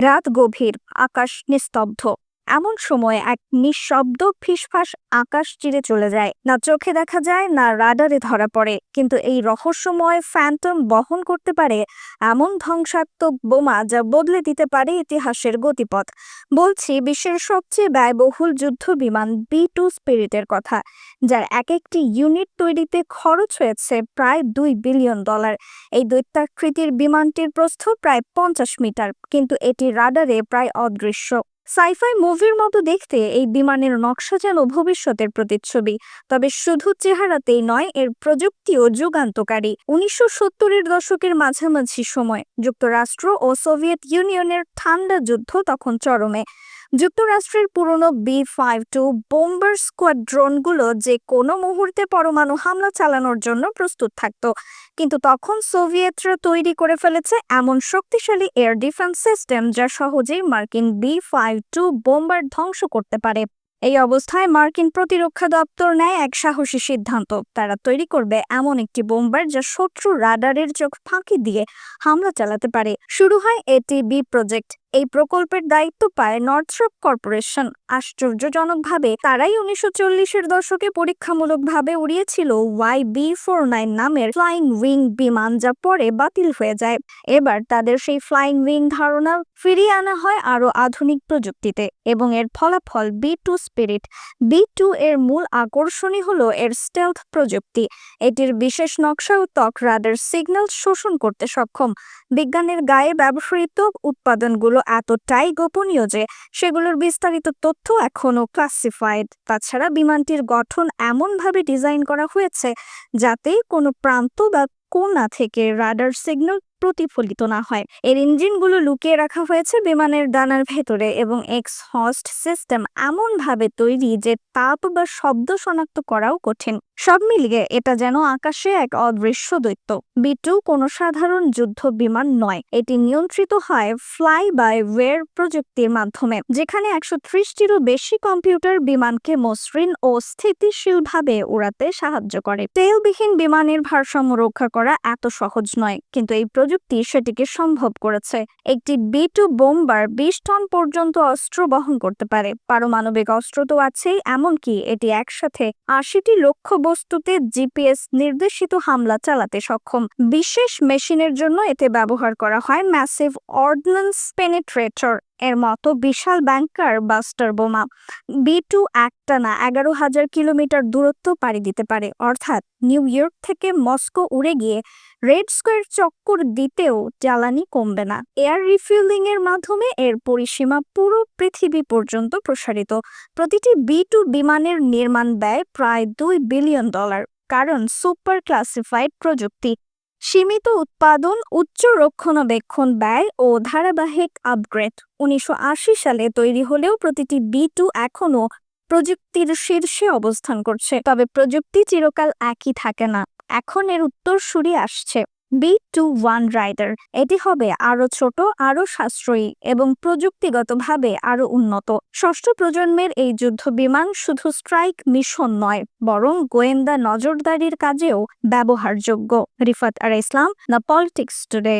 রাত গভীর আকাশ নিস্তব্ধ। এমন সময় এক নিঃশব্দ ফিসফাস আকাশ চিরে চলে যায়। না চোখে দেখা যায়, না রাডারে ধরা পড়ে। কিন্তু এই রহস্যময় ফ্যান্টম বহন করতে পারে এমন ধ্বংসাত্মক বোমা যা বদলে দিতে পারে ইতিহাসের গতিপথ। বলছি, বিশ্বের সবচেয়ে ব্যয়বহুল যুদ্ধ বিমান বি টু স্পিরিটের কথা, যার এক একটি ইউনিট তৈরিতে খরচ হয়েছে প্রায় দুই বিলিয়ন ডলার। এই দৈত্যাকৃতির বিমানটির প্রস্থ প্রায় পঞ্চাশ মিটার, কিন্তু এটি রাডারে প্রায় অদৃশ্য। সাইফাই মুভির মতো দেখতে এই বিমানের নকশা যেন ভবিষ্যতের প্রতিচ্ছবি, তবে শুধু চেহারাতেই নয়, এর প্রযুক্তিও যুগান্তকারী। উনিশশো সত্তরের দশকের মাঝামাঝি সময়, যুক্তরাষ্ট্র ও সোভিয়েত ইউনিয়নের ঠান্ডা যুদ্ধ তখন চরমে। যুক্তরাষ্ট্রের পুরনো B five two bomber squad ড্রোনগুলো যে কোনো মুহূর্তে পরমাণু হামলা চালানোর জন্য প্রস্তুত থাকত। কিন্তু তখন সোভিয়েতরা তৈরি করে ফেলেছে এমন শক্তিশালী এয়ার ডিফেন্স সিস্টেম যা সহজেই মার্কিন বি ফাইভ টু বোম্বার ধ্বংস করতে পারে। এই অবস্থায় মার্কিন প্রতিরক্ষা দপ্তর নেয় এক সাহসী সিদ্ধান্ত। তারা তৈরি করবে এমন একটি বোম্বার যা শত্রু রাডারের চোখ ফাঁকি দিয়ে হামলা চালাতে পারে। শুরু হয় এটি বি প্রজেক্ট। এই প্রকল্পের দায়িত্ব পায় নর্থরপ কর্পোরেশন। আশ্চর্যজনকভাবে তারাই উনিশশো চল্লিশের দশকে পরীক্ষামূলকভাবে উড়িয়েছিল ওয়াই বি ফোর নাইন নামের ফ্লাইং উইং বিমান যা পরে বাতিল হয়ে যায়। এবার তাদের সেই ফ্লাইং উইং ধারণা ফিরিয়ে আনা হয় আরও আধুনিক প্রযুক্তিতে এবং এর ফলাফল B two spirit. B two এর মূল আকর্ষণই হলো এর স্টেলথ প্রযুক্তি। এটির বিশেষ নকশা ও ত্বক রাডার সিগন্যাল শোষণ করতে সক্ষম। বিজ্ঞানের গায়ে ব্যবহৃত উৎপাদনগুলো এতটাই গোপনীয় যে সেগুলোর বিস্তারিত তথ্য এখনও ক্লাসিফাইড তাছাড়া বিমানটির গঠন এমনভাবে ডিজাইন করা হয়েছে যাতে কোনো প্রান্ত বা কোনা থেকে রাডার সিগন্যাল প্রতিফলিত না হয়। এর ইঞ্জিনগুলো লুকিয়ে রাখা হয়েছে বিমানের ডানার ভেতরে এবং এক্স হস্ট সিস্টেম এমনভাবে তৈরি যে তাপ বা শব্দ শনাক্ত করাও কঠিন। সব মিলিয়ে এটা যেন আকাশে এক অদৃশ্য দৈত্য। বি টু কোনো সাধারণ যুদ্ধ বিমান নয়। এটি নিয়ন্ত্রিত হয় ফ্লাই বাই ওয়ের প্রযুক্তির মাধ্যমে, যেখানে একশো ত্রিশটিরও বেশি কম্পিউটার বিমানকে মসৃণ ও স্থিতিশীলভাবে উড়াতে সাহায্য করে। তেলবিহীন বিমানের ভারসাম্য রক্ষা করা এত সহজ নয়, কিন্তু এই প্রযুক্তি সেটিকে সম্ভব করেছে। একটি বি টু বোম্বার বিশ টন পর্যন্ত অস্ত্র বহন করতে পারে। পারমাণবিক অস্ত্র তো আছেই, এমনকি এটি একসাথে আশিটি লক্ষ্য বস্তুতে জিপিএস নির্দেশিত হামলা চালাতে সক্ষম। বিশেষ মেশিনের জন্য এতে ব্যবহার করা হয় ম্যাসিভ অর্ডিন্যান্স পেনিট্রেটর। এর মতো বিশাল ব্যাংকার বাস্টার বোমা বি টু একটানা এগারো হাজার কিলোমিটার দূরত্ব পাড়ি দিতে পারে। অর্থাৎ নিউ ইয়র্ক থেকে মস্কো উড়ে গিয়ে রেড স্কোয়ার চক্কর দিতেও জ্বালানি কমবে না। এয়ার রিফিউলিং এর মাধ্যমে এর পরিসীমা পুরো পৃথিবী পর্যন্ত প্রসারিত। প্রতিটি বি টু বিমানের নির্মাণ ব্যয় প্রায় দুই বিলিয়ন ডলার, কারণ সুপার ক্লাসিফাইড প্রযুক্তি। সীমিত উৎপাদন, উচ্চ রক্ষণাবেক্ষণ ব্যয় ও ধারাবাহিক আপগ্রেড উনিশশো আশি সালে তৈরি হলেও প্রতিটি বি টু এখনও প্রযুক্তির শীর্ষে অবস্থান করছে। তবে প্রযুক্তি চিরকাল একই থাকে না। এখন এর উত্তরসূরি আসছে। বি টু ওয়ান রাইডার এটি হবে আরও ছোট আরও সাশ্রয়ী এবং প্রযুক্তিগতভাবে আরও উন্নত। ষষ্ঠ প্রজন্মের এই যুদ্ধ বিমান শুধু স্ট্রাইক মিশন নয়, বরং গোয়েন্দা নজরদারির কাজেও ব্যবহারযোগ্য। রিফাত আর ইসলাম দ্য পলিটিক্স টুডে